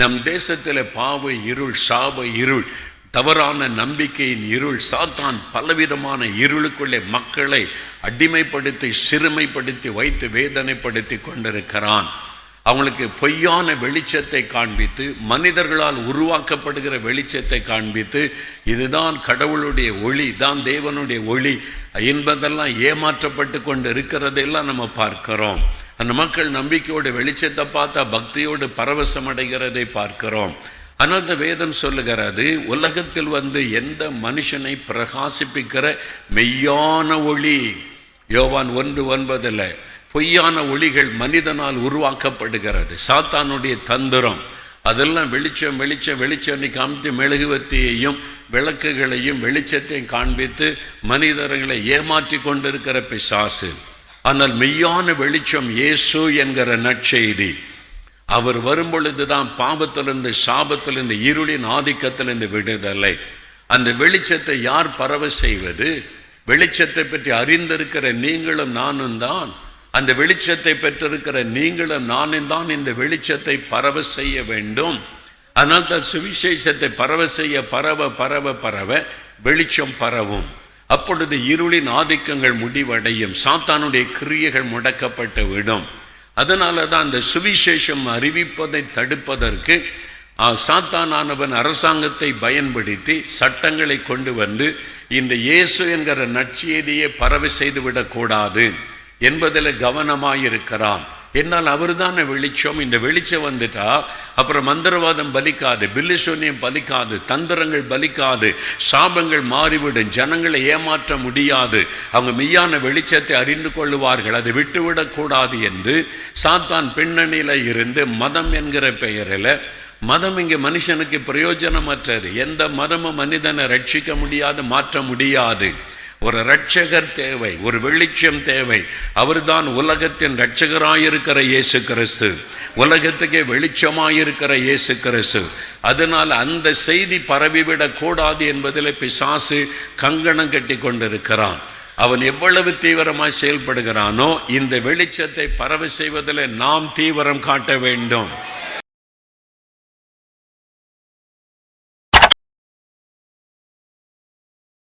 நம் தேசத்தில் பாவ இருள் சாப இருள் தவறான நம்பிக்கையின் இருள் சாத்தான் பலவிதமான இருளுக்குள்ளே மக்களை அடிமைப்படுத்தி சிறுமைப்படுத்தி வைத்து வேதனைப்படுத்தி கொண்டிருக்கிறான். அவங்களுக்கு பொய்யான வெளிச்சத்தை காண்பித்து மனிதர்களால் உருவாக்கப்படுகிற வெளிச்சத்தை காண்பித்து இதுதான் கடவுளுடைய ஒளி தான் தேவனுடைய ஒளி என்பதெல்லாம் ஏமாற்றப்பட்டு கொண்டு இருக்கிறதெல்லாம் நம்ம பார்க்கிறோம். அந்த மக்கள் நம்பிக்கையோடு வெளிச்சத்தை பார்த்தா பக்தியோடு பரவசம் அடைகிறதை பார்க்கிறோம். ஆனால் இந்த வேதம் சொல்லுகிறது உலகத்தில் வந்து எந்த மனுஷனை பிரகாசிப்பிக்கிற மெய்யான ஒளி? யோவான் ஒன்று ஒன்பதில் பொய்யான ஒளிகள் மனிதனால் உருவாக்கப்படுகிறது. சாத்தானுடைய தந்திரம். அதெல்லாம் வெளிச்சம் வெளிச்சம் வெளிச்சம் காமித்து மெழுகுவத்தியையும் விளக்குகளையும் வெளிச்சத்தையும் காண்பித்து மனிதர்களை ஏமாற்றி கொண்டிருக்கிற பிசாசு. ஆனால் மெய்யான வெளிச்சம் இயேசு என்கிற நற்செய்தி. அவர் வரும்பொழுது தான் பாவத்திலிருந்து சாபத்திலிருந்து இருளின் ஆதிக்கத்திலிருந்து விடுதலை. அந்த வெளிச்சத்தை யார் பரவ செய்வது? வெளிச்சத்தை பற்றி அறிந்திருக்கிற நீங்களும் நானும் தான். அந்த வெளிச்சத்தை பெற்றிருக்கிற நீங்களும் நானும் தான் இந்த வெளிச்சத்தை பரவ செய்ய வேண்டும். அதனால் தான் சுவிசேஷத்தை பரவ செய்ய பரவ பரவ பரவ வெளிச்சம் பரவும். அப்பொழுது இருளின் ஆதிக்கங்கள் முடிவடையும். சாத்தானுடைய கிரியைகள் முடக்கப்பட்டு விடும். அதனால தான் அந்த சுவிசேஷம் அறிவிப்பதை தடுப்பதற்கு சாத்தானானவன் அரசாங்கத்தை பயன்படுத்தி சட்டங்களை கொண்டு வந்து இந்த இயேசு என்கிற நற்செய்தியை பரவி செய்துவிடக்கூடாது என்பதில் கவனமாயிருக்கிறான். என்னால் அவர் தானே வெளிச்சம் இந்த வெளிச்சம் வந்துட்டா அப்புறம் மந்திரவாதம் பலிக்காது பில்லு பலிக்காது தந்திரங்கள் பலிக்காது சாபங்கள் மாறிவிடும் ஜனங்களை ஏமாற்ற முடியாது. அவங்க மெய்யான வெளிச்சத்தை அறிந்து கொள்ளுவார்கள். அதை விட்டுவிடக்கூடாது என்று சாத்தான் பின்னணியில் இருந்து மதம் என்கிற பெயரில் மதம் இங்கே மனுஷனுக்கு பிரயோஜனமற்றது. எந்த மதமும் மனிதனை ரட்சிக்க முடியாது மாற்ற முடியாது. ஒரு இரட்சகர் தேவை ஒரு வெளிச்சம் தேவை. அவர்தான் உலகத்தின் இரட்சகராயிருக்கிற இயேசு கிறிஸ்து. உலகத்துக்கே வெளிச்சமாயிருக்கிற இயேசு கிறிஸ்து. அதனால் அந்த செய்தி பரவிவிடக்கூடாது என்பதில் பிசாசு கங்கணம் கட்டி கொண்டிருக்கிறான். அவன் எவ்வளவு தீவிரமாக செயல்படுகிறானோ இந்த வெளிச்சத்தை பரவ செய்வதில் நாம் தீவிரம் காட்ட வேண்டும்.